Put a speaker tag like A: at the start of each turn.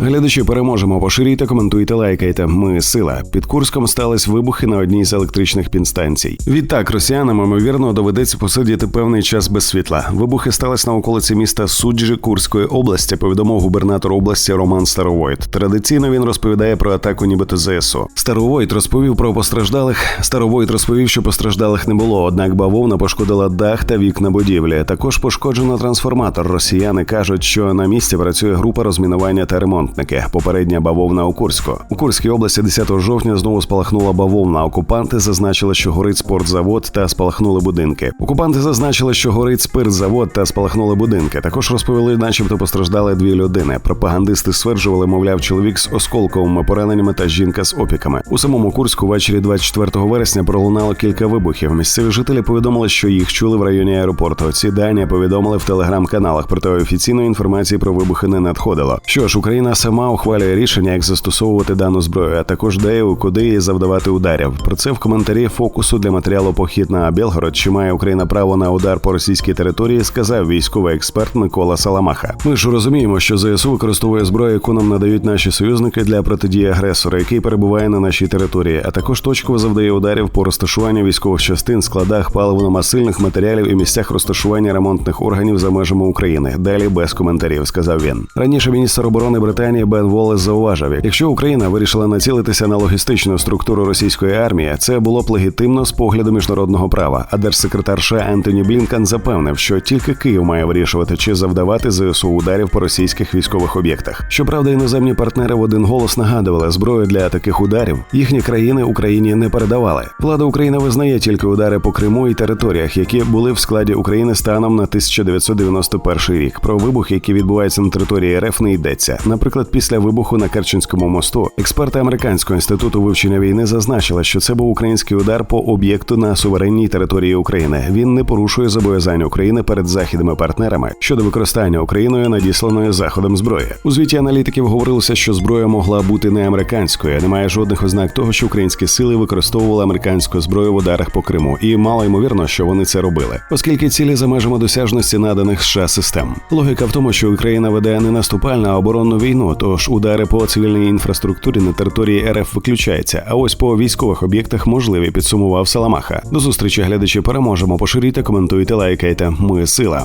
A: Глядачі переможемо. Поширюйте, коментуйте, лайкайте. Ми сила. Під Курском стались вибухи на одній з електричних підстанцій. Відтак росіянам ймовірно доведеться посидіти певний час без світла. Вибухи стались на околиці міста Суджі Курської області. Повідомив губернатор області Роман Старовойт. Традиційно він розповідає про атаку, нібито ЗСУ. Старовойт розповів про постраждалих. Старовойт розповів, що постраждалих не було. Однак бавовна пошкодила дах та вікна будівлі. Також пошкоджено трансформатор. Росіяни кажуть, що на місці працює група розмінування та ремонтники. Попередня бавовна у Курську. У Курській області 10 жовтня знову спалахнула бавовна. Окупанти зазначили, що горить спортзавод та спалахнули будинки. Окупанти зазначили, що горить спиртзавод та спалахнули будинки. Також розповіли, начебто постраждали дві людини. Пропагандисти стверджували, мовляв, чоловік з осколковими пораненнями та жінка з опіками. У самому Курську ввечері 24 вересня пролунало кілька вибухів. Місцеві жителі повідомили, що їх чули в районі аеропорту. Ці дані повідомили в телеграм-каналах, проте офіційної інформації про вибухи не надходило. Що ж, Україна сама ухвалює рішення, як застосовувати дану зброю, а також де і куди її завдавати ударів. Про це в коментарі фокусу для матеріалу Похід на Білгород, чи має Україна право на удар по російській території, сказав військовий експерт Микола Саламаха. Ми ж розуміємо, що ЗСУ використовує зброю, яку нам надають наші союзники для протидії агресора, який перебуває на нашій території, а також точково завдає ударів по розташуванню військових частин, складах паливно-масильних матеріалів і місцях розташування ремонтних органів за межами України. Далі без коментарів, сказав він. Раніше міністр оборони Британії Бен Волес зауважив, якщо Україна вирішила націлитися на логістичну структуру російської армії, це було б легітимно з погляду міжнародного права. А держсекретар США Ентоні Блінкан запевнив, що тільки Київ має вирішувати, чи завдавати ЗСУ ударів по російських військових об'єктах. Щоправда, іноземні партнери в один голос нагадували, зброю для таких ударів їхні країни Україні не передавали. Влада України визнає тільки удари по Криму і територіях, які були в складі України станом на 1991 рік. Про вибухи, які відбуваються на території РФ, не йдеться. Наприклад, після вибуху на Керченському мосту експерти американського інституту вивчення війни зазначили, що це був український удар по об'єкту на суверенній території України. Він не порушує зобов'язань України перед західними партнерами щодо використання Україною надісланої заходом зброї. У звіті аналітиків говорилося, що зброя могла бути не американською. Немає жодних ознак того, що українські сили використовували американську зброю в ударах по Криму, і мало ймовірно, що вони це робили, оскільки цілі за межами досяжності наданих США систем. Логіка в тому, що Україна веде не наступальну, а оборонну війну, тож удари по цивільній інфраструктурі на території РФ виключаються. А ось по військових об'єктах можливі підсумував Саламаха. До зустрічі глядачі переможемо. Поширюйте, коментуйте, лайкайте. Ми сила.